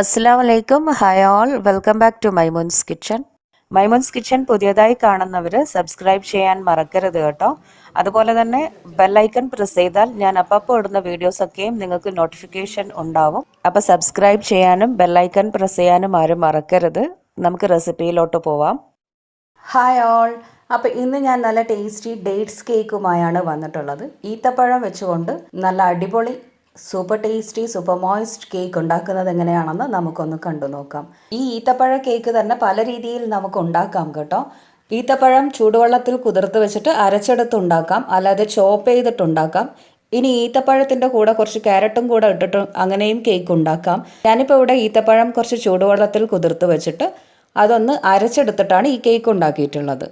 അസ്സാം വലൈക്കും hi all welcome back to Maimoon's kitchen Maimoon's kitchen പുതിയതായി കാണുന്നവർ സബ്സ്ക്രൈബ് ചെയ്യാൻ മറക്കരുത് കേട്ടോ. അതുപോലെ തന്നെ ബെല്ലൈക്കൺ പ്രസ് ചെയ്താൽ ഞാൻ അപ്പപ്പോൾ ഇടുന്ന വീഡിയോസൊക്കെയും നിങ്ങൾക്ക് നോട്ടിഫിക്കേഷൻ ഉണ്ടാവും. അപ്പോൾ സബ്സ്ക്രൈബ് ചെയ്യാനും ബെല്ലൈക്കൺ പ്രസ് ചെയ്യാനും ആരും മറക്കരുത്. നമുക്ക് റെസിപ്പിയിലോട്ട് പോവാം. ഹായ് ഓൾ അപ്പോൾ ഇന്ന് ഞാൻ നല്ല ടേസ്റ്റി ഡേറ്റ്സ് കേക്കുമായാണ് വന്നിട്ടുള്ളത്. ഈത്തപ്പഴം വെച്ചുകൊണ്ട് നല്ല അടിപൊളി super tasty super moist cake ഉണ്ടാക്കുന്നത് എങ്ങനെയാണെന്ന് നമുക്കൊന്ന് കണ്ടു നോക്കാം. ഈ ഈത്തപ്പഴ കേക്ക് തന്നെ പല രീതിയിൽ നമുക്ക് ഉണ്ടാക്കാം കേട്ടോ. ഈത്തപ്പഴം ചൂടുവെള്ളത്തിൽ കുതിർത്ത് വെച്ചിട്ട് അരച്ചെടുത്ത് ഉണ്ടാക്കാം. അല്ലാതെ ചോപ്പ് ചെയ്തിട്ടുണ്ടാക്കാം ഇനി ഈത്തപ്പഴത്തിന്റെ കൂടെ കുറച്ച് ക്യാരറ്റും കൂടെ ഇട്ടിട്ട് അങ്ങനെയും കേക്ക് ഉണ്ടാക്കാം. ഞാനിപ്പോൾ ഇവിടെ ഈത്തപ്പഴം കുറച്ച് ചൂടുവെള്ളത്തിൽ കുതിർത്ത് വെച്ചിട്ട് അതൊന്ന് അരച്ചെടുത്തിട്ടാണ് ഈ കേക്ക് ഉണ്ടാക്കിയിട്ടുള്ളത്.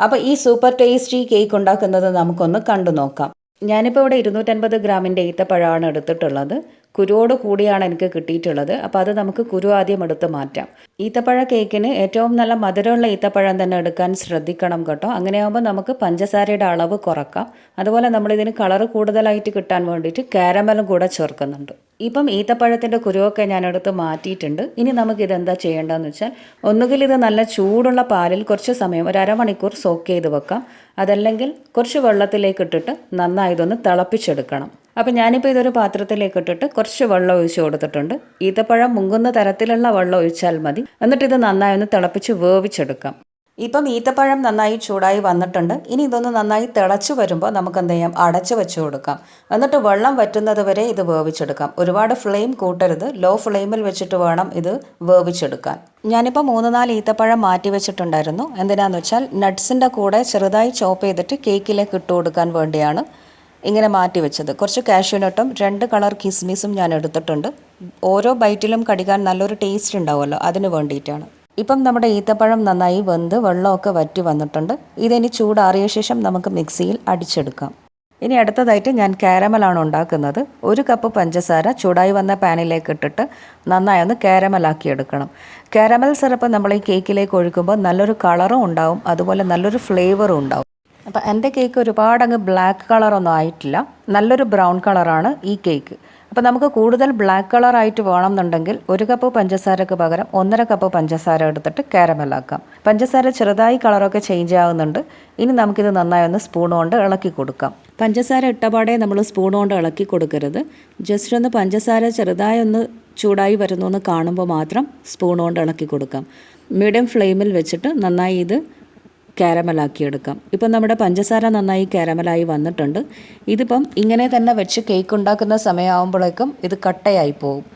അപ്പോൾ ഈ സൂപ്പർ ടേസ്റ്റി കേക്ക് ഉണ്ടാക്കുന്നത് നമുക്കൊന്ന് കണ്ടു നോക്കാം. ഞാനിപ്പോൾ ഇവിടെ ഇരുന്നൂറ്റൻപത് ഗ്രാമിന്റെ ഈത്തപ്പഴമാണ് എടുത്തിട്ടുള്ളത്. കുരുവോട് കൂടിയാണ് എനിക്ക് കിട്ടിയിട്ടുള്ളത്. അപ്പോൾ അത് നമുക്ക് കുരു ആദ്യം എടുത്ത് മാറ്റാം. ഈത്തപ്പഴ കേക്കിന് ഏറ്റവും നല്ല മധുരമുള്ള ഈത്തപ്പഴം തന്നെ എടുക്കാൻ ശ്രദ്ധിക്കണം കേട്ടോ. അങ്ങനെയാകുമ്പോൾ നമുക്ക് പഞ്ചസാരയുടെ അളവ് കുറക്കാം. അതുപോലെ നമ്മളിതിന് കളറ് കൂടുതലായിട്ട് കിട്ടാൻ വേണ്ടിയിട്ട് കാരമലും കൂടെ ചേർക്കുന്നുണ്ട്. ഇപ്പം ഈത്തപ്പഴത്തിന്റെ കുരുവൊക്കെ ഞാനെടുത്ത് മാറ്റിയിട്ടുണ്ട്. ഇനി നമുക്ക് ഇതെന്താ ചെയ്യേണ്ടതെന്ന് വെച്ചാൽ ഒന്നുകിൽ ഇത് നല്ല ചൂടുള്ള പാലിൽ കുറച്ച് സമയം ഒരു അരമണിക്കൂർ സോക്ക് ചെയ്ത് വെക്കാം. അതല്ലെങ്കിൽ കുറച്ച് വെള്ളത്തിലേക്ക് ഇട്ടിട്ട് നന്നായി ഇതൊന്ന് തിളപ്പിച്ചെടുക്കണം. അപ്പോൾ ഞാനിപ്പോൾ ഇതൊരു പാത്രത്തിലേക്ക് ഇട്ടിട്ട് കുറച്ച് വെള്ളം ഒഴിച്ച് കൊടുത്തിട്ടുണ്ട്. ഈത്തപ്പഴം മുങ്ങുന്ന തരത്തിലുള്ള വെള്ളം ഒഴിച്ചാൽ മതി. എന്നിട്ട് ഇത് നന്നായി ഒന്ന് തിളപ്പിച്ച് വേവിച്ചെടുക്കാം. ഇപ്പം ഈത്തപ്പഴം നന്നായി ചൂടായി വന്നിട്ടുണ്ട്. ഇനി ഇതൊന്ന് നന്നായി തിളച്ച് വരുമ്പോൾ നമുക്ക് എന്ത് ചെയ്യാം അടച്ച് വെച്ച് കൊടുക്കാം. എന്നിട്ട് വെള്ളം വറ്റുന്നത് വരെ ഇത് വേവിച്ചെടുക്കാം. ഒരുപാട് ഫ്ലെയിം കൂട്ടരുത്. ലോ ഫ്ലെയിമിൽ വെച്ചിട്ട് വേണം ഇത് വേവിച്ചെടുക്കാൻ. ഞാനിപ്പോൾ മൂന്ന് നാല് ഈത്തപ്പഴം മാറ്റി വെച്ചിട്ടുണ്ടായിരുന്നു. എന്തിനാന്ന് വെച്ചാൽ നട്ട്സിന്റെ കൂടെ ചെറുതായി ചോപ്പ് ചെയ്തിട്ട് കേക്കിലേക്ക് ഇട്ട് കൊടുക്കാൻ വേണ്ടിയാണ് ഇങ്ങനെ മാറ്റി വെച്ചത്. കുറച്ച് കാഷ്യൂനട്ടും രണ്ട് കളർ കിസ്മിസും ഞാൻ എടുത്തിട്ടുണ്ട്. ഓരോ ബൈറ്റിലും കടിക്കാൻ നല്ലൊരു ടേസ്റ്റ് ഉണ്ടാവുമല്ലോ. അതിന് വേണ്ടിയിട്ടാണ്. ഇപ്പം നമ്മുടെ ഈത്തപ്പഴം നന്നായി വെന്ത് വെള്ളമൊക്കെ വറ്റി വന്നിട്ടുണ്ട്. ഇതിനി ചൂടാറിയ ശേഷം നമുക്ക് മിക്സിയിൽ അടിച്ചെടുക്കാം. ഇനി അടുത്തതായിട്ട് ഞാൻ കാരമലാണ് ഉണ്ടാക്കുന്നത്. ഒരു കപ്പ് പഞ്ചസാര ചൂടായി വന്ന പാനിലേക്ക് ഇട്ടിട്ട് നന്നായി ഒന്ന് കാരമലാക്കി എടുക്കണം. കാരമൽ സിറപ്പ് നമ്മൾ ഈ കേക്കിലേക്ക് ഒഴിക്കുമ്പോൾ നല്ലൊരു കളറും ഉണ്ടാവും അതുപോലെ നല്ലൊരു ഫ്ലേവറും ഉണ്ടാവും. അപ്പം എന്റെ കേക്ക് ഒരുപാട് അങ്ങ് ബ്ലാക്ക് കളറൊന്നും ആയിട്ടില്ല. നല്ലൊരു ബ്രൗൺ കളറാണ് ഈ കേക്ക്. അപ്പോൾ നമുക്ക് കൂടുതൽ ബ്ലാക്ക് കളറായിട്ട് വേണമെന്നുണ്ടെങ്കിൽ ഒരു കപ്പ് പഞ്ചസാരക്ക് പകരം ഒന്നര കപ്പ് പഞ്ചസാര എടുത്തിട്ട് കാരമലാക്കാം പഞ്ചസാര ചെറുതായി കളറൊക്കെ ചേഞ്ച് ആവുന്നുണ്ട്. ഇനി നമുക്കിത് നന്നായി ഒന്ന് സ്പൂൺ കൊണ്ട് ഇളക്കി കൊടുക്കാം. പഞ്ചസാര ഇട്ടപാടെ നമ്മൾ സ്പൂൺ കൊണ്ട് ഇളക്കി കൊടുക്കരുത്. ജസ്റ്റ് ഒന്ന് പഞ്ചസാര ചെറുതായി ഒന്ന് ചൂടായി വരുന്നു എന്ന് കാണുമ്പോൾ മാത്രം സ്പൂൺ കൊണ്ട് ഇളക്കി കൊടുക്കാം. മീഡിയം ഫ്ലെയിമിൽ വെച്ചിട്ട് നന്നായി ഇത് എടുക്കാം ഇപ്പം നമ്മുടെ പഞ്ചസാര നന്നായി കാരമലായി വന്നിട്ടുണ്ട്. ഇതിപ്പം ഇങ്ങനെ തന്നെ വെച്ച് കേക്ക് ഉണ്ടാക്കുന്ന സമയമാകുമ്പോഴേക്കും ഇത് കട്ടയായി പോകും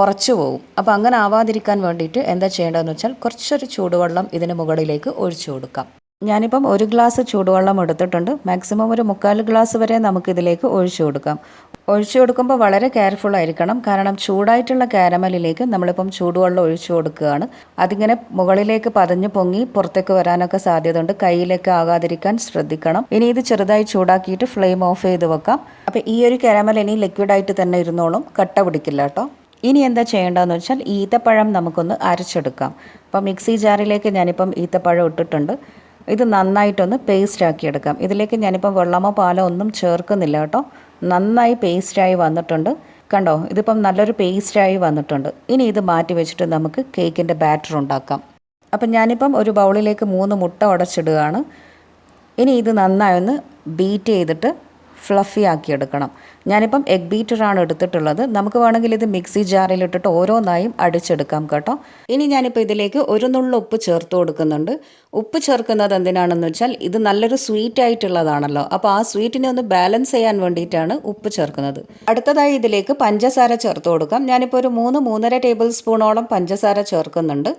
ഉറച്ചു പോകും അപ്പോൾ അങ്ങനെ ആവാതിരിക്കാൻ വേണ്ടിയിട്ട് എന്താ ചെയ്യേണ്ടതെന്ന് വെച്ചാൽ കുറച്ചൊരു ചൂടുവെള്ളം ഇതിന് മുകളിലേക്ക് ഒഴിച്ചു കൊടുക്കാം. ഞാനിപ്പം ഒരു ഗ്ലാസ് ചൂടുവെള്ളം എടുത്തിട്ടുണ്ട്. മാക്സിമം ഒരു മുക്കാൽ ഗ്ലാസ് വരെ നമുക്കിതിലേക്ക് ഒഴിച്ചു കൊടുക്കാം. ഒഴിച്ചു കൊടുക്കുമ്പോൾ വളരെ കെയർഫുൾ ആയിരിക്കണം. കാരണം ചൂടായിട്ടുള്ള കാരമലിലേക്ക് നമ്മളിപ്പം ചൂടുവെള്ളം ഒഴിച്ചു കൊടുക്കുകയാണ്. അതിങ്ങനെ മുകളിലേക്ക് പതഞ്ഞു പൊങ്ങി പുറത്തേക്ക് വരാനൊക്കെ സാധ്യതയുണ്ട്. കയ്യിലേക്ക് ആകാതിരിക്കാൻ ശ്രദ്ധിക്കണം. ഇനി ഇത് ചെറുതായി ചൂടാക്കിയിട്ട് ഫ്ലെയിം ഓഫ് ചെയ്ത് വെക്കാം. അപ്പോൾ ഈ ഒരു കാരമൽ ഇനി ലിക്വിഡായിട്ട് തന്നെ ഇരുന്നോളും. കട്ട പിടിക്കില്ല കേട്ടോ. ഇനി എന്താ ചെയ്യേണ്ടതെന്ന് വെച്ചാൽ ഈത്തപ്പഴം നമുക്കൊന്ന് അരച്ചെടുക്കാം. അപ്പം മിക്സി ജാറിലേക്ക് ഞാനിപ്പം ഈത്തപ്പഴം ഇട്ടിട്ടുണ്ട്. ഇത് നന്നായിട്ടൊന്ന് പേസ്റ്റ് ആക്കി എടുക്കാം. ഇതിലേക്ക് ഞാനിപ്പോൾ വെള്ളമോ പാലോ ഒന്നും ചേർക്കുന്നില്ല കേട്ടോ. നന്നായി പേസ്റ്റായി വന്നിട്ടുണ്ട്. കണ്ടോ? ഇതിപ്പം നല്ലൊരു പേസ്റ്റായി വന്നിട്ടുണ്ട്. ഇനി ഇത് മാറ്റി വെച്ചിട്ട് നമുക്ക് കേക്കിന്റെ ബാറ്റർ ഉണ്ടാക്കാം. അപ്പം ഞാനിപ്പം ഒരു ബൗളിലേക്ക് മൂന്ന് മുട്ട ഉടച്ചിടുകയാണ്. ഇനി ഇത് നന്നായി ഒന്ന് ബീറ്റ് ചെയ്തിട്ട് ഫ്ലഫി ആക്കി എടുക്കണം ഞാനിപ്പം എഗ് ബീറ്ററാണ് എടുത്തിട്ടുള്ളത്. നമുക്ക് വേണമെങ്കിൽ ഇത് മിക്സി ജാറിൽ ഇട്ടിട്ട് ഓരോന്നായും അടിച്ചെടുക്കാം കേട്ടോ. ഇനി ഞാനിപ്പോൾ ഇതിലേക്ക് ഒരു നുള്ള ഉപ്പ് ചേർത്ത് കൊടുക്കുന്നുണ്ട്. ഉപ്പ് ചേർക്കുന്നത് എന്തിനാണെന്ന് വെച്ചാൽ ഇത് നല്ലൊരു സ്വീറ്റ് ആയിട്ടുള്ളതാണല്ലോ. അപ്പോൾ ആ സ്വീറ്റിനെ ഒന്ന് ബാലൻസ് ചെയ്യാൻ വേണ്ടിയിട്ടാണ് ഉപ്പ് ചേർക്കുന്നത്. അടുത്തതായി ഇതിലേക്ക് പഞ്ചസാര ചേർത്ത് കൊടുക്കാം. ഞാനിപ്പോൾ ഒരു മൂന്ന് മൂന്നര ടേബിൾ സ്പൂണോളം പഞ്ചസാര ചേർക്കുന്നുണ്ട്.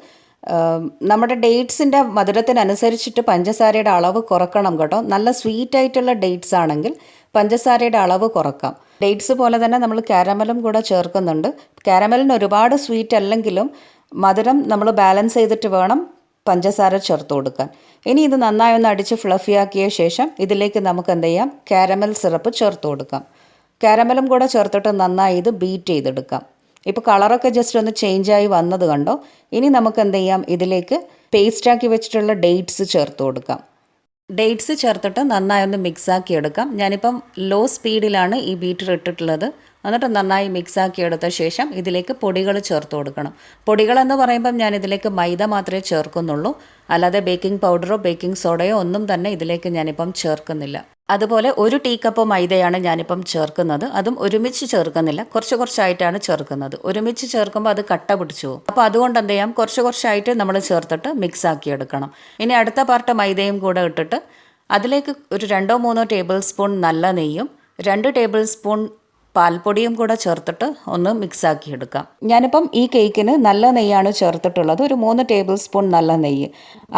നമ്മുടെ ഡേറ്റ്സിന്റെ മധുരത്തിനനുസരിച്ചിട്ട് പഞ്ചസാരയുടെ അളവ് കുറക്കണം കേട്ടോ. നല്ല സ്വീറ്റ് ആയിട്ടുള്ള ഡേറ്റ്സ് ആണെങ്കിൽ പഞ്ചസാരയുടെ അളവ് കുറക്കാം. ഡേറ്റ്സ് പോലെ തന്നെ നമ്മൾ കാരമലും കൂടെ ചേർക്കുന്നുണ്ട്. കാരമലിന് ഒരുപാട് സ്വീറ്റ് അല്ലെങ്കിലും മധുരം നമ്മൾ ബാലൻസ് ചെയ്തിട്ട് വേണം പഞ്ചസാര ചേർത്ത് കൊടുക്കാൻ. ഇനി ഇത് നന്നായി ഒന്ന് അടിച്ച് ഫ്ലഫിയാക്കിയ ശേഷം ഇതിലേക്ക് നമുക്ക് എന്ത് ചെയ്യാം? കാരമൽ സിറപ്പ് ചേർത്ത് കൊടുക്കാം. കാരമലും കൂടെ ചേർത്തിട്ട് നന്നായി ഇത് ബീറ്റ് ചെയ്തെടുക്കാം. ഇപ്പോൾ കളറൊക്കെ ജസ്റ്റ് ഒന്ന് ചേഞ്ച് ആയി വന്നത് കണ്ടോ? ഇനി നമുക്ക് എന്ത് ചെയ്യാം? ഇതിലേക്ക് പേസ്റ്റാക്കി വെച്ചിട്ടുള്ള ഡേറ്റ്സ് ചേർത്ത് കൊടുക്കാം. ഡേറ്റ്സ് ചേർത്തിട്ട് നന്നായി ഒന്ന് മിക്സാക്കി എടുക്കാം. ഞാനിപ്പം ലോ സ്പീഡിലാണ് ഈ ബീറ്റർ ഇട്ടിട്ടുള്ളത്. എന്നിട്ട് നന്നായി മിക്സ് ആക്കി എടുത്ത ശേഷം ഇതിലേക്ക് പൊടികൾ ചേർത്ത് കൊടുക്കണം. പൊടികളെന്ന് പറയുമ്പം ഞാൻ ഇതിലേക്ക് മൈദ മാത്രമേ ചേർക്കുന്നുള്ളൂ. അല്ലാതെ ബേക്കിംഗ് പൗഡറോ ബേക്കിംഗ് സോഡയോ ഒന്നും തന്നെ ഇതിലേക്ക് ഞാനിപ്പം ചേർക്കുന്നില്ല. അതുപോലെ ഒരു ടീ കപ്പ് മൈദയാണ് ഞാനിപ്പം ചേർക്കുന്നത്. അതും ഒരുമിച്ച് ചേർക്കുന്നില്ല. കുറച്ച് കുറച്ചായിട്ടാണ് ചേർക്കുന്നത്. ഒരുമിച്ച് ചേർക്കുമ്പോൾ അത് കട്ട പിടിച്ചു പോകും. അപ്പോൾ അതുകൊണ്ട് എന്ത് ചെയ്യാം? കുറച്ച് കുറച്ചായിട്ട് നമ്മൾ ചേർത്തിട്ട് മിക്സ് ആക്കി എടുക്കണം. ഇനി അടുത്ത പാർട്ട് മൈദയും കൂടെ ഇട്ടിട്ട് അതിലേക്ക് ഒരു രണ്ടോ മൂന്നോ ടേബിൾ സ്പൂൺ നല്ല നെയ്യും രണ്ട് ടേബിൾ സ്പൂൺ പാൽപ്പൊടിയും കൂടെ ചേർത്തിട്ട് ഒന്ന് മിക്സാക്കി എടുക്കാം. ഞാനിപ്പം ഈ കേക്കിന് നല്ല നെയ്യാണ് ചേർത്തിട്ടുള്ളത്. ഒരു മൂന്ന് ടേബിൾ സ്പൂൺ നല്ല നെയ്യ്.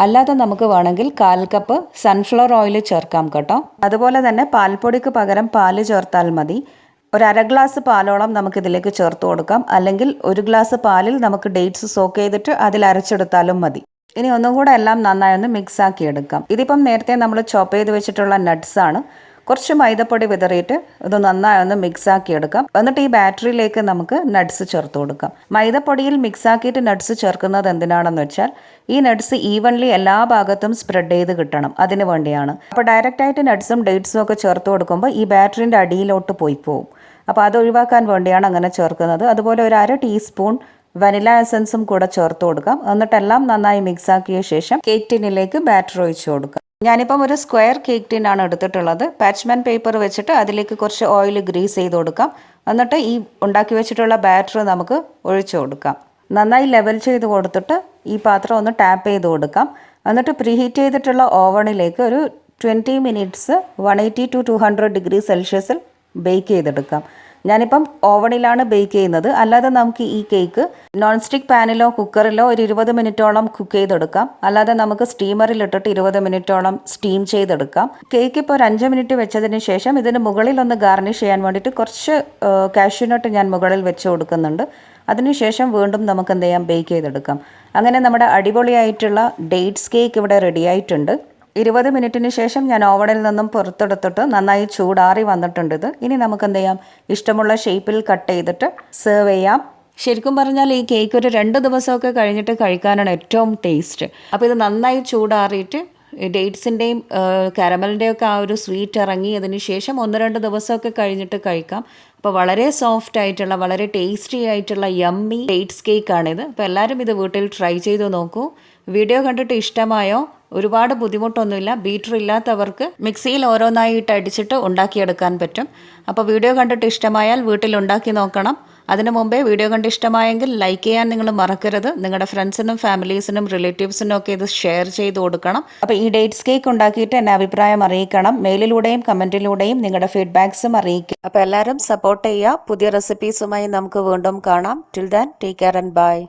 അല്ലാതെ നമുക്ക് വേണമെങ്കിൽ കാൽ കപ്പ് സൺഫ്ലവർ ഓയിൽ ചേർക്കാം കേട്ടോ. അതുപോലെ തന്നെ പാൽപ്പൊടിക്ക് പകരം പാൽ ചേർത്താൽ മതി. ഒരു അര ഗ്ലാസ് പാലോളം നമുക്ക് ഇതിലേക്ക് ചേർത്ത് കൊടുക്കാം. അല്ലെങ്കിൽ ഒരു ഗ്ലാസ് പാലിൽ നമുക്ക് ഡേറ്റ്സ് സോക്ക് ചെയ്തിട്ട് അതിൽ അരച്ചെടുത്താലും മതി. ഇനി ഒന്നും കൂടെ എല്ലാം നന്നായി ഒന്ന് മിക്സ് ആക്കി എടുക്കാം. ഇതിപ്പം നേരത്തെ നമ്മൾ ചോപ്പ് ചെയ്ത് വെച്ചിട്ടുള്ള nuts ആണ്. കുറച്ച് മൈദപ്പൊടി വിതറിയിട്ട് ഇത് നന്നായി ഒന്ന് മിക്സ് ആക്കി എടുക്കാം എന്നിട്ട് ഈ ബാറ്ററിയിലേക്ക് നമുക്ക് നട്ട്സ് ചേർത്ത് കൊടുക്കാം. മൈദപ്പൊടിയിൽ മിക്സ് ആക്കിയിട്ട് നട്ട്സ് ചേർക്കുന്നത് എന്തിനാണെന്ന് വെച്ചാൽ ഈ നട്ട്സ് ഈവൺലി എല്ലാ ഭാഗത്തും സ്പ്രെഡ് ചെയ്ത് കിട്ടണം. അതിന് വേണ്ടിയാണ്. അപ്പോൾ ഡയറക്റ്റായിട്ട് നട്ട്സും ഡേറ്റ്സും ഒക്കെ ചേർത്ത് കൊടുക്കുമ്പോൾ ഈ ബാറ്ററിന്റെ അടിയിലോട്ട് പോയി പോകും അപ്പോൾ അത് ഒഴിവാക്കാൻ വേണ്ടിയാണ് അങ്ങനെ ചേർക്കുന്നത്. അതുപോലെ ഒരു അര ടീസ്പൂൺ വനില എസൻസും കൂടെ ചേർത്ത് കൊടുക്കാം. എന്നിട്ടെല്ലാം നന്നായി മിക്സ് ആക്കിയ ശേഷം കേക്ക് ടിന്നിലേക്ക് ബാറ്റർ ഒഴിച്ചു കൊടുക്കാം. ഞാനിപ്പം ഒരു സ്ക്വയർ കേക്ക് ടിന്നാണ് എടുത്തിട്ടുള്ളത്. പാച്ച്മാൻ പേപ്പർ വെച്ചിട്ട് അതിലേക്ക് കുറച്ച് ഓയിൽ ഗ്രീസ് ചെയ്ത് കൊടുക്കാം. എന്നിട്ട് ഈ ഉണ്ടാക്കി വെച്ചിട്ടുള്ള ബാറ്റർ നമുക്ക് ഒഴിച്ചു കൊടുക്കാം. നന്നായി ലെവൽ ചെയ്ത് കൊടുത്തിട്ട് ഈ പാത്രം ഒന്ന് ടാപ്പ് ചെയ്ത് കൊടുക്കാം. എന്നിട്ട് പ്രീഹീറ്റ് ചെയ്തിട്ടുള്ള ഓവണിലേക്ക് ഒരു twenty minutes one eighty to two hundred degree സെൽഷ്യസിൽ bake ചെയ്തെടുക്കാം. ഞാനിപ്പം ഓവണിലാണ് ബേക്ക് ചെയ്യുന്നത്. അല്ലാതെ നമുക്ക് ഈ കേക്ക് നോൺ സ്റ്റിക്ക് പാനിലോ കുക്കറിലോ ഒരു ഇരുപത് മിനിറ്റോളം കുക്ക് ചെയ്തെടുക്കാം. അല്ലാതെ നമുക്ക് സ്റ്റീമറിൽ ഇട്ടിട്ട് ഇരുപത് മിനിറ്റോളം സ്റ്റീം ചെയ്തെടുക്കാം. കേക്ക് ഇപ്പോൾ ഒരു അഞ്ച് മിനിറ്റ് വെച്ചതിന് ശേഷം ഇതിന് മുകളിൽ ഒന്ന് ഗാർണിഷ് ചെയ്യാൻ വേണ്ടിയിട്ട് കുറച്ച് കാഷ്യൂനട്ട് ഞാൻ മുകളിൽ വെച്ച് കൊടുക്കുന്നുണ്ട്. അതിനുശേഷം വീണ്ടും നമുക്ക് എന്ത് ചെയ്യാം ബേക്ക് ചെയ്തെടുക്കാം. അങ്ങനെ നമ്മുടെ അടിപൊളിയായിട്ടുള്ള ഡേറ്റ്സ് കേക്ക് ഇവിടെ റെഡി ആയിട്ടുണ്ട്. ഇരുപത് മിനിറ്റിന് ശേഷം ഞാൻ ഓവണിൽ നിന്നും പുറത്തെടുത്തിട്ട് നന്നായി ചൂടാറി വന്നിട്ടുണ്ട് ഇത്. ഇനി നമുക്ക് എന്ത് ചെയ്യാം? ഇഷ്ടമുള്ള ഷേപ്പിൽ കട്ട് ചെയ്തിട്ട് സെർവ് ചെയ്യാം. ശരിക്കും പറഞ്ഞാൽ ഈ കേക്ക് ഒരു രണ്ട് ദിവസമൊക്കെ കഴിഞ്ഞിട്ട് കഴിക്കാനാണ് ഏറ്റവും ടേസ്റ്റ് അപ്പോൾ ഇത് നന്നായി ചൂടാറിയിട്ട് ഡേറ്റ്സിന്റെയും കാരമലിന്റെയും ഒക്കെ ആ ഒരു സ്വീറ്റ് ഇറങ്ങി അതിന് ശേഷം ഒന്ന് രണ്ട് ദിവസമൊക്കെ കഴിഞ്ഞിട്ട് കഴിക്കാം. അപ്പോൾ വളരെ സോഫ്റ്റ് ആയിട്ടുള്ള വളരെ ടേസ്റ്റി ആയിട്ടുള്ള യമ്മി ഡേറ്റ്സ് കേക്കാണിത് അപ്പോൾ എല്ലാവരും ഇത് വീട്ടിൽ ട്രൈ ചെയ്ത് നോക്കൂ. വീഡിയോ കണ്ടിട്ട് ഇഷ്ടമായോ? ഒരുപാട് ബുദ്ധിമുട്ടൊന്നുമില്ല. ബീറ്റർ ഇല്ലാത്തവർക്ക് മിക്സിയിൽ ഓരോന്നായിട്ട് അടിച്ചിട്ട് ഉണ്ടാക്കിയെടുക്കാൻ പറ്റും. അപ്പോൾ വീഡിയോ കണ്ടിട്ട് ഇഷ്ടമായാൽ വീട്ടിൽ ഉണ്ടാക്കി നോക്കണം. അതിനു മുമ്പേ വീഡിയോ കണ്ട് ഇഷ്ടമായെങ്കിൽ ലൈക്ക് ചെയ്യാൻ നിങ്ങൾ മറക്കരുത്. നിങ്ങളുടെ ഫ്രണ്ട്സിനും ഫാമിലീസിനും റിലേറ്റീവ്സിനും ഒക്കെ ഇത് ഷെയർ ചെയ്ത് കൊടുക്കണം. അപ്പോൾ ഈ ഡേറ്റ്സ് കേക്ക് ഉണ്ടാക്കിയിട്ട് എന്നെ അഭിപ്രായം അറിയിക്കണം. മെയിലിലൂടെയും കമന്റിലൂടെയും നിങ്ങളുടെ ഫീഡ്ബാക്സും അറിയിക്കും അപ്പോൾ എല്ലാവരും സപ്പോർട്ട് ചെയ്യുക. പുതിയ റെസിപ്പീസുമായി നമുക്ക് വീണ്ടും കാണാം. Till then take care and bye